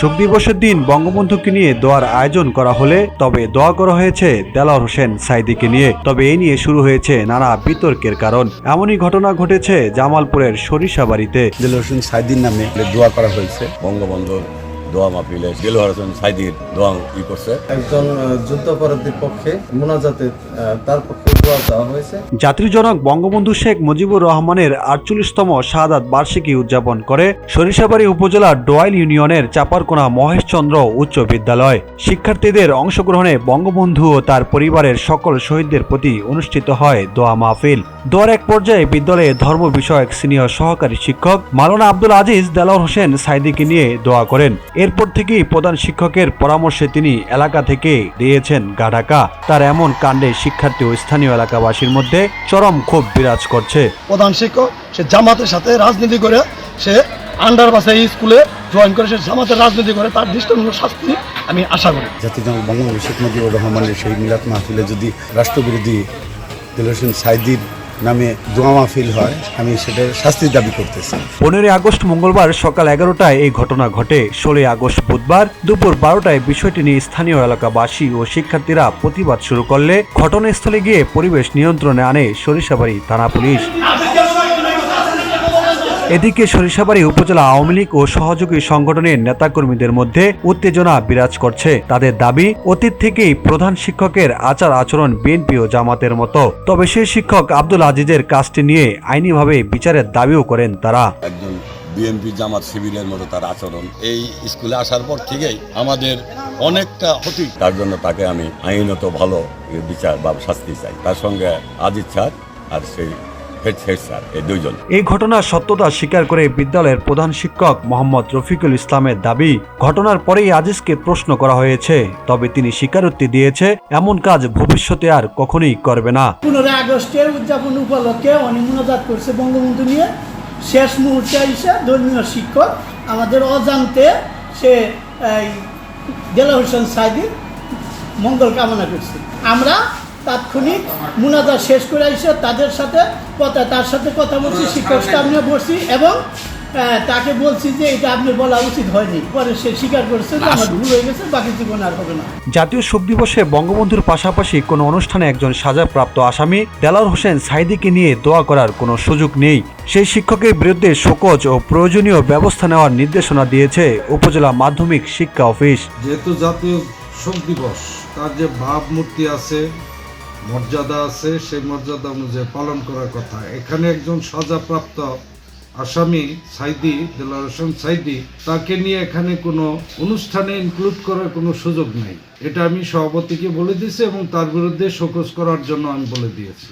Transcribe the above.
শোক দিবসের দিন বঙ্গবন্ধুকে নিয়ে দোয়ার আয়োজন করা হলে তবে দোয়া করা হয়েছে দেলাওয়ার হোসেন সাইদিকে নিয়ে। তবে এ নিয়ে শুরু হয়েছে নানা বিতর্কের কারণ। এমনই ঘটনা ঘটেছে জামালপুরের সরিষাবাড়িতে। দেলার হোসেন সাইদির নামে দোয়া করা হয়েছে বঙ্গবন্ধুর দোয়া মাহফিলে দিল হোসেন সাইদির দোয়া ই করছে। একজন যুদ্ধাপরাধীর পক্ষে মোনাজাতে তার পক্ষে দোয়া দেওয়া হয়েছে। জাতির জনক বঙ্গবন্ধু শেখ মুজিবুর রহমানের আটচল্লিশতম শাহাদাত বার্ষিকী উদযাপন করে সরিষাবাড়ি উপজেলার ডোয়াইল ইউনিয়নের চাপারকোনা মহেশচন্দ্র উচ্চ বিদ্যালয়। শিক্ষার্থীদের অংশগ্রহণে বঙ্গবন্ধু ও তার পরিবারের সকল শহীদদের প্রতি অনুষ্ঠিত হয় দোয়া মাহফিল। দোয়ার এক পর্যায়ে বিদ্যালয়ে ধর্ম বিষয়ক সিনিয়র সহকারী শিক্ষক মালানা আব্দুল আজিজ দেলাওয়ার হোসেন সাইদিকে নিয়ে দোয়া করেন। এরপর থেকেই প্রধান শিক্ষকের পরামর্শে তিনি এলাকা থেকে দিয়েছেন গাঢাকা। তার এমন কাণ্ডে শিক্ষার্থী ও স্থানীয় এলাকাবাসীর মধ্যে চরম ক্ষোভ বিরাজ করছে। প্রধান শিক্ষক সে জামাতের সাথে রাজনীতি করে সে আন্ডার বাসে স্কুলে জয়েন করে সে জামাতের রাজনীতি করে তার দৃষ্টান্ত শাস্তি আমি আশা করি। জাতির জনক বঙ্গবন্ধু শেখ মুজিবুর রহমানের সেই মিলাদ মাহফিলে যদি রাষ্ট্রবিরোধী দিল সাইদির নামে দোয়া মাহফিল হয়, আমি সেটার শাস্তির দাবি করতেছি। পনেরোই আগস্ট মঙ্গলবার সকাল এগারোটায় এই ঘটনা ঘটে। ষোলোই আগস্ট বুধবার দুপুর বারোটায় বিষয়টি নিয়ে স্থানীয় এলাকাবাসী ও শিক্ষার্থীরা প্রতিবাদ শুরু করলে ঘটনাস্থলে গিয়ে পরিবেশ নিয়ন্ত্রণে আনে সরিষাবাড়ি থানা পুলিশ। এদিকে সরিষাবাড়ি উপজেলা আওয়ামী লীগ ও সহযোগী সংগঠনের নেতাকর্মীদের মধ্যে উত্তেজনা বিরাজ করছে। তাদের দাবি, অতীত থেকেই প্রধান শিক্ষকের আচার আচরণ বিএনপি ও জামাতের মতো। তবে সেই শিক্ষক আব্দুল আজিজের কাজটি নিয়ে আইনিভাবে বিচারের দাবিও করেন তারা। একজন বিএনপি জামাত শিবিরের মতো তার আচরণ। এই স্কুলে আসার পর থেকেই আমাদের অনেকটা ক্ষতি। তার জন্য তাকে আমি আইনত ভালো বিচার বা শাস্তি চাই। তার সঙ্গে আজিজ স্যার আর সেই হেড হেড স্যার এই দুইজন। এই ঘটনার সত্যতা স্বীকার করে বিদ্যালয়ের প্রধান শিক্ষক মোহাম্মদ রফিকুল ইসলামের দাবি ঘটনার পরেই আজিজকে প্রশ্ন করা হয়েছে তবে তিনি স্বীকারোক্তি দিয়েছে এমন কাজ ভবিষ্যতে আর কখনোই করবে না। পনেরোই আগস্টের উদযাপন উপলক্ষে উনি করছে বঙ্গবন্ধু নিয়ে। শেষ মুহূর্তে এসে ধর্মীয় শিক্ষক আমাদের অজান্তে সে এই দেলা হোসেন সাইদির মঙ্গল কামনা করছে। আমরা তাৎক্ষণিক মোনাজাত শেষ করে এসে তাদের সাথে কথা তার সাথে কথা বলছি শিক্ষক নিয়ে বসছি এবং তাকে বলছি যে এটা আপনি বলা উচিত হয়নি। পরে সে স্বীকার করেছে যে আমার ভুল হয়ে গেছে বাকি জীবন আর হবে না। জাতীয় শোক দিবসে বঙ্গবন্ধুর পাশাপাশি কোনো অনুষ্ঠানে একজন সাজাপ্রাপ্ত আসামি দেলার হোসেন সাইদিকে নিয়ে দোয়া করার কোনো সুযোগ নেই। সেই শিক্ষকের বিরুদ্ধে শোকজ ও প্রয়োজনীয় ব্যবস্থা নেওয়ার নির্দেশনা দিয়েছে উপজেলা মাধ্যমিক শিক্ষা অফিস। যেহেতু জাতীয় শোক দিবস তার যে ভাবমূর্তি আছে মর্যাদা আছে, সেই মর্যাদা অনুযায়ী পালন করার কথা। এখানে একজন সাজাপ্রাপ্ত আসামি সাইদি দেলার হোসেন সাইদি, তাকে নিয়ে এখানে কোনো অনুষ্ঠানে ইনক্লুড করার কোনো সুযোগ নেই। এটা আমি সভাপতিকে বলে দিয়েছি এবং তার বিরুদ্ধে শোকজ করার জন্য আমি বলে দিয়েছি।